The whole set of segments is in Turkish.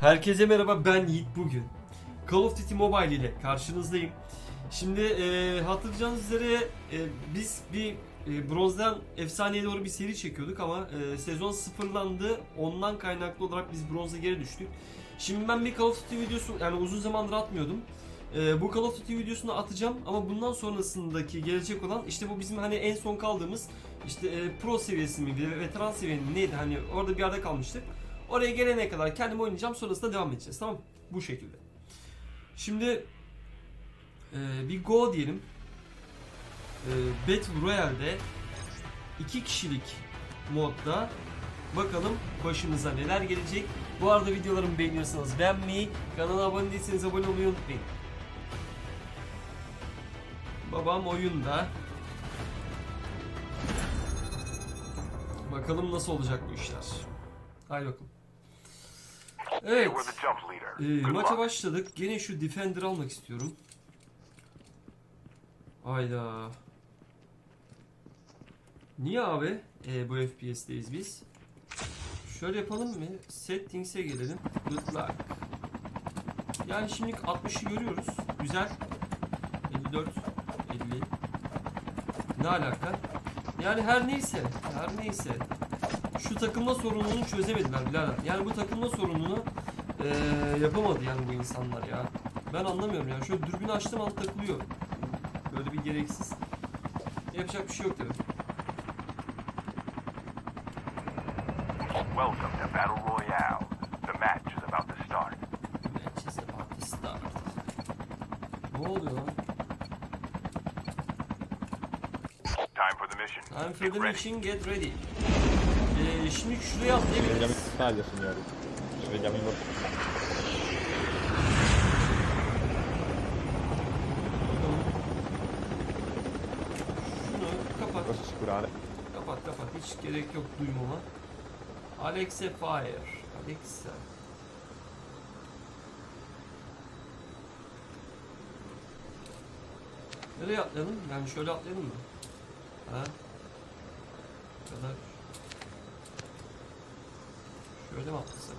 Herkese merhaba ben Yiğit bugün. Call of Duty Mobile ile karşınızdayım. Şimdi e, hatırlayacağınız üzere e, biz bir e, bronzdan efsaneye doğru bir seri çekiyorduk ama e, sezon sıfırlandı. Ondan kaynaklı olarak biz bronza geri düştük. Şimdi ben bir Call of Duty videosu yani uzun zamandır atmıyordum. E, bu Call of Duty videosunu atacağım ama bundan sonrasındaki gelecek olan işte bu bizim hani en son kaldığımız işte e, pro seviyesi miydi, veteran seviyesi mi neydi hani orada bir yerde kalmıştık. Oraya gelene kadar kendim oynayacağım sonrasında devam edeceğiz tamam? Bu şekilde. Şimdi e, bir go diyelim. E, Battle Royale'de iki kişilik modda bakalım başımıza neler gelecek. Bu arada videolarımı beğeniyorsanız beğenmeyi, kanala abone değilseniz abone olmayı unutmayın. Babam oyunda. Bakalım nasıl olacak bu işler. Haydi bakalım. Evet. Ee, maça başladık. Gene şu Defender almak istiyorum. Hayda. Niye abi ee, bu FPS'teyiz biz? Şöyle yapalım mı? Settings'e gelelim. Good luck. Yani şimdilik 60'ı görüyoruz. Güzel. 54, 50. Ne alaka? Yani her neyse, her neyse. Şu takılma sorununu çözemediler birader. Yani bu takılma sorununu eee, yapamadı yani bu insanlar ya. Ben anlamıyorum yani. Şöyle dürbünü açtım an takılıyor. Böyle bir gereksiz. Yapacak bir şey yok tabii. Welcome to Battle Royale. The match is about to start. Match is about to start. Ne oluyor lan? Time for the mission. I'm for the mission, get ready. Eee şimdi şuraya atlayabiliriz. in Italia, signori. Svegliamo in Bakalım. Şunu kapat. Posso assicurare. Kapat kapat hiç gerek yok duymama. Alexa Fire. Alexa. Nereye atlayalım? Yani şöyle atlayalım mı? Ha? Bu kadar. Şöyle mi atlasak?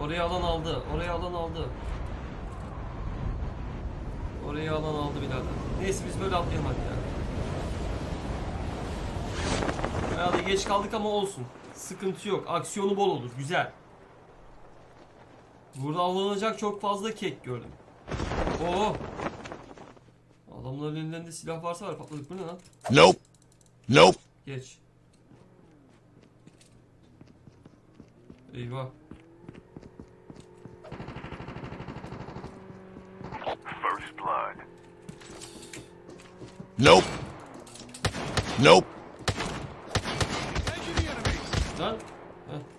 Oraya alan aldı. Oraya alan aldı. Oraya alan aldı birader. Neyse biz böyle atlayalım hadi ya. Bayağı da geç kaldık ama olsun. Sıkıntı yok. Aksiyonu bol olur. Güzel. Burada avlanacak çok fazla kek gördüm. Oo. Adamların ellerinde silah varsa var patladık. Bu ne lan? Nope. Nope. Geç. Eyvah. First blood. Nope. Nope. Lan. Heh.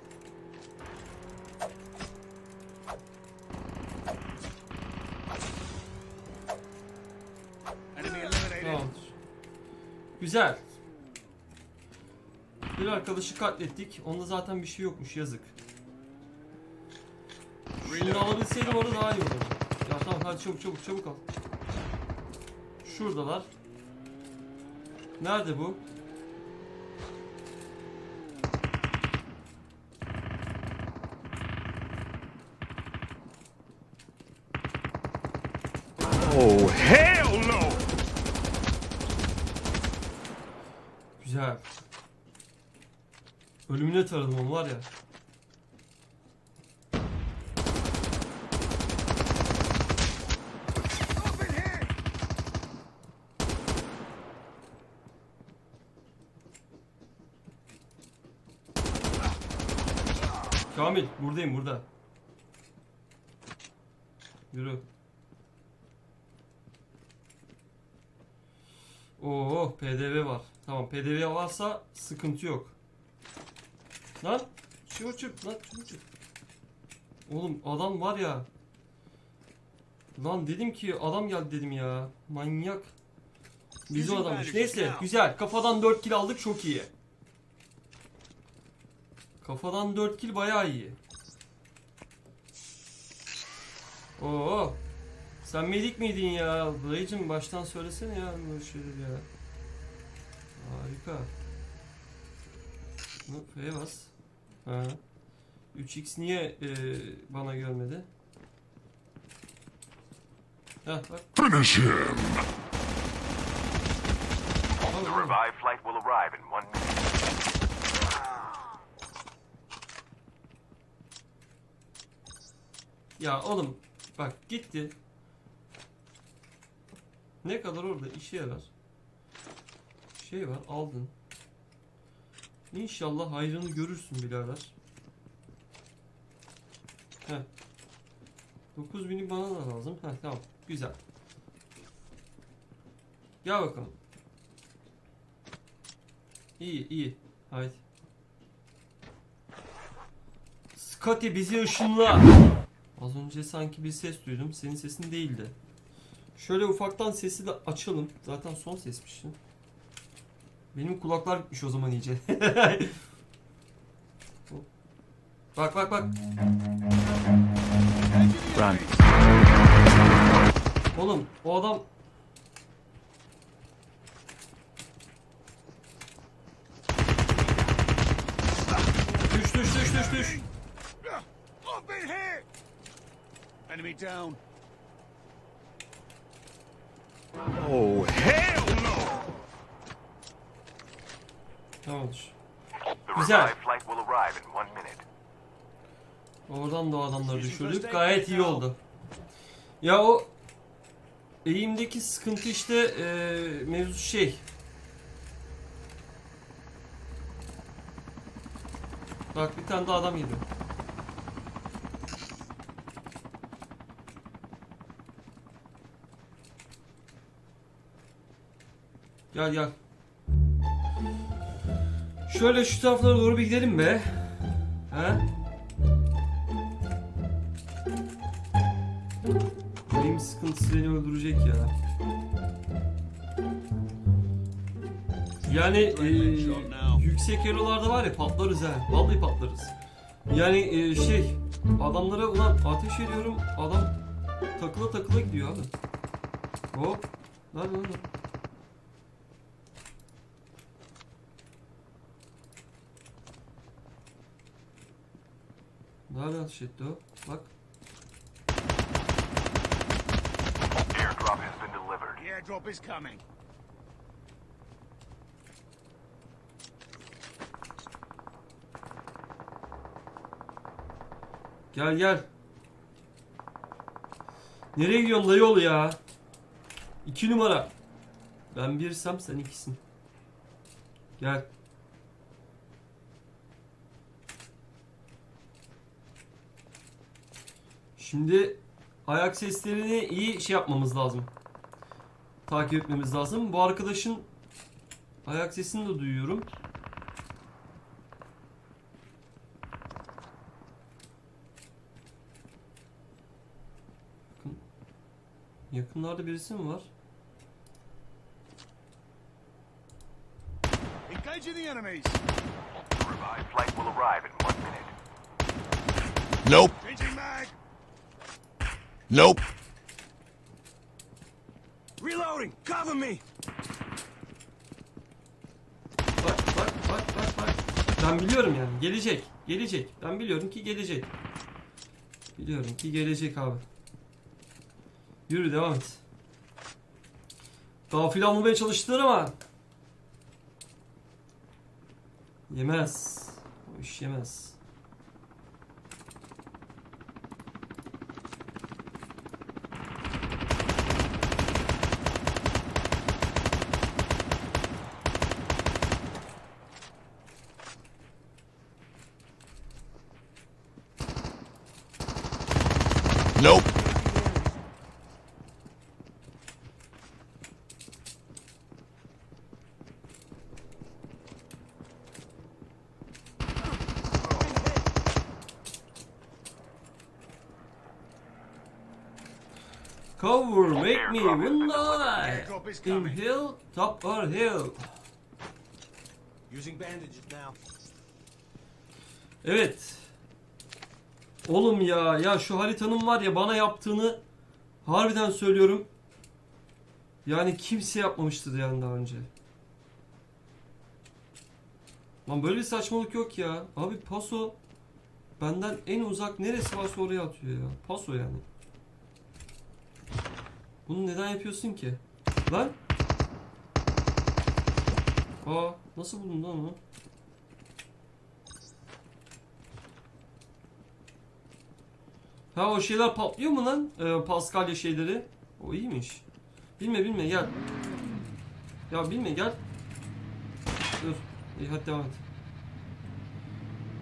Güzel. Bir arkadaşı katlettik. Onda zaten bir şey yokmuş yazık. Şunu alabilseydim orada daha iyi olurdu. Ya tamam hadi çabuk çabuk çabuk al. Şuradalar. Nerede bu? Oh, hell Güzel. Ölümüne taradım onu var ya. Kamil buradayım burada. Yürü. Oo PDV var. Tamam PDV varsa sıkıntı yok. Lan çabuk çık lan çabuk çık. Oğlum adam var ya. Lan dedim ki adam geldi dedim ya. Manyak. Bizim adammış. Neyse güzel. Kafadan 4 kill aldık çok iyi. Kafadan 4 kill bayağı iyi. Oo. Sen medik miydin ya? Dayıcım baştan söylesene ya. bu şeyleri ya. dakika. Bu F'ye bas. Ha. 3x niye e, bana gelmedi? Heh bak. Finish him. The revived flight will arrive in one minute. Ya oğlum bak gitti. Ne kadar orada işe yarar. Şey var aldın. İnşallah hayrını görürsün birader. Heh. 9000'lik bana da lazım. Heh tamam. Güzel. Gel bakalım. İyi iyi. Haydi. Scotty bizi ışınla. Az önce sanki bir ses duydum. Senin sesin değildi. Şöyle ufaktan sesi de açalım. Zaten son sesmiş. Benim kulaklar gitmiş o zaman iyice. bak bak bak. Run. Oğlum o adam Düş düş düş düş düş. Enemy down. Oh, hell no! Tamamdır. The Güzel. revived flight will arrive in one minute. Oradan da o adamları düşürdük. Gayet iyi oldu. Ya o eğimdeki sıkıntı işte eee mevzu şey. Bak bir tane daha adam geliyor. Gel gel. Şöyle şu taraflara doğru bir gidelim be. He? Benim sıkıntısı beni öldürecek ya. Yani e, yüksek elolarda var ya patlarız ha. Vallahi patlarız. Yani e, şey adamlara ulan ateş ediyorum adam takıla takıla gidiyor abi. Hop. Lan lan lan. Nereden ateş etti o? Bak. Airdrop has been delivered. The airdrop is coming. Gel gel. Nereye gidiyorsun dayı oğlu ya? İki numara. Ben birsem sen ikisin. Gel. Şimdi ayak seslerini iyi şey yapmamız lazım. Takip etmemiz lazım. Bu arkadaşın ayak sesini de duyuyorum. Yakın- Yakınlarda birisi mi var? Engaging the enemies. Revived flight will arrive in one minute. Nope, Changing mag. Nope. Reloading. Cover me. Bak bak bak bak bak. Ben biliyorum yani gelecek. Gelecek. Ben biliyorum ki gelecek. Biliyorum ki gelecek abi. Yürü devam et. Gafil almaya çalıştılar ama yemez. O iş yemez. Nope. Cover make me win the night. Airdrop is In coming. hill, top or hill. Using bandages now. Evet. Oğlum ya ya şu haritanın var ya bana yaptığını harbiden söylüyorum. Yani kimse yapmamıştır yani daha önce. Lan böyle bir saçmalık yok ya. Abi paso benden en uzak neresi varsa oraya atıyor ya. Paso yani. Bunu neden yapıyorsun ki? Lan? Aa nasıl buldun lan onu? Ha o şeyler patlıyor mu lan? Ee, Paskalya şeyleri. O iyiymiş. Bilme bilme gel. Ya bilme gel. Dur. İyi hadi devam et.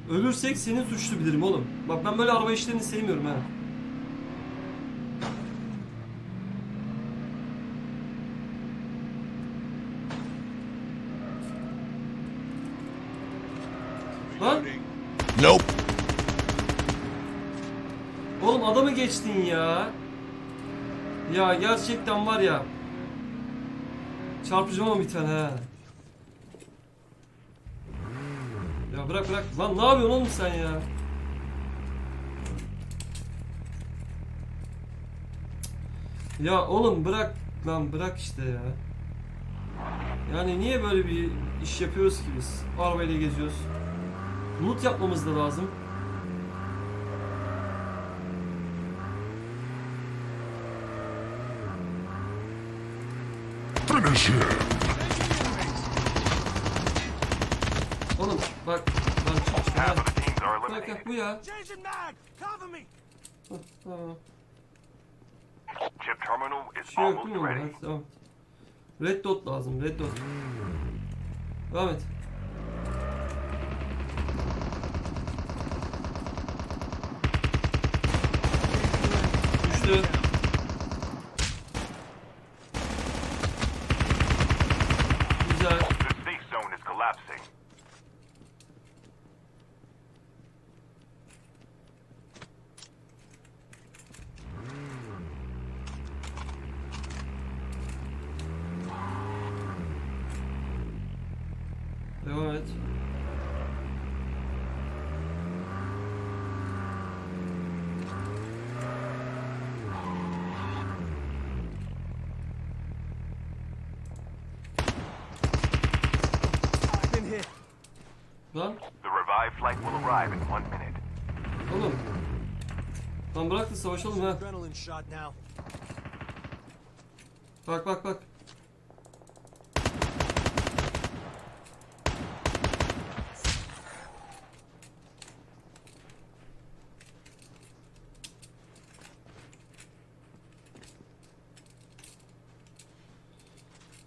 Ölürsek senin suçlu bilirim oğlum. Bak ben böyle araba işlerini sevmiyorum ha. Lan Nope. oğlum adamı geçtin ya. Ya gerçekten var ya. Çarpacağım ama bir tane ha. Ya bırak bırak. Lan ne yapıyorsun oğlum sen ya? Ya oğlum bırak lan bırak işte ya. Yani niye böyle bir iş yapıyoruz ki biz? Arabayla geziyoruz. Loot yapmamız da lazım. Finish. Oğlum bak lan çık işte Half Bak eliminated. bak bu ya. Changing mag! Cover me! Chip terminal is almost ready. Red dot lazım red dot. Devam et. Tschüss. Da savaşalım ha. Bak bak bak.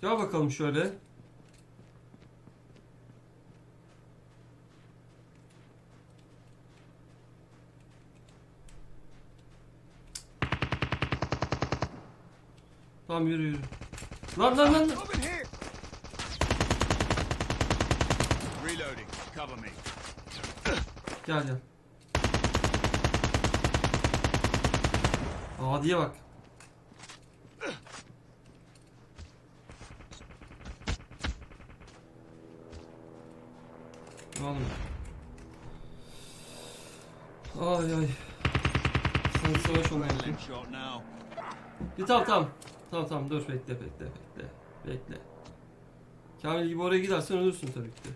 Gel bakalım şöyle. Tamam yürü yürü. Lan lan lan. Reloading. Cover me. Gel gel. Adiye bak. Oğlum. Ay ay. Sen savaş now. Bir tamam tamam. Tamam tamam dur bekle bekle bekle. Bekle. Kamil gibi oraya gidersen ölürsün tabii ki de.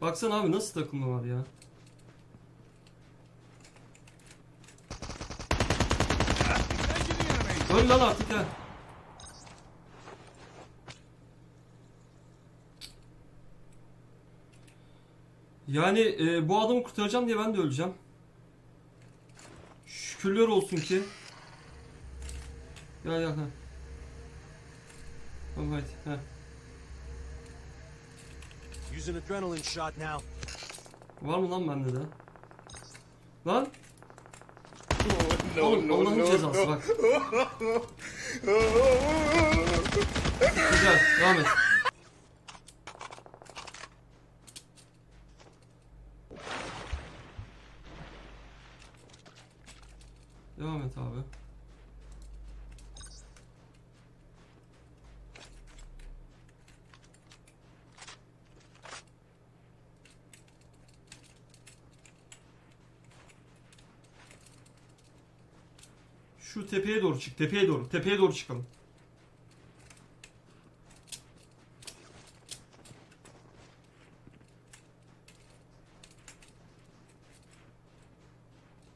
Baksana abi nasıl takılma var ya. Öl lan artık ha. Yani e, bu adamı kurtaracağım diye ben de öleceğim. Şükürler olsun ki. Gel gel ha. Tamam hadi ha. Using adrenaline shot now. Var mı lan bende de? Lan? Oğlum Allah'ın cezası bak. Güzel devam et. Devam et abi. Şu tepeye doğru çık. Tepeye doğru. Tepeye doğru çıkalım.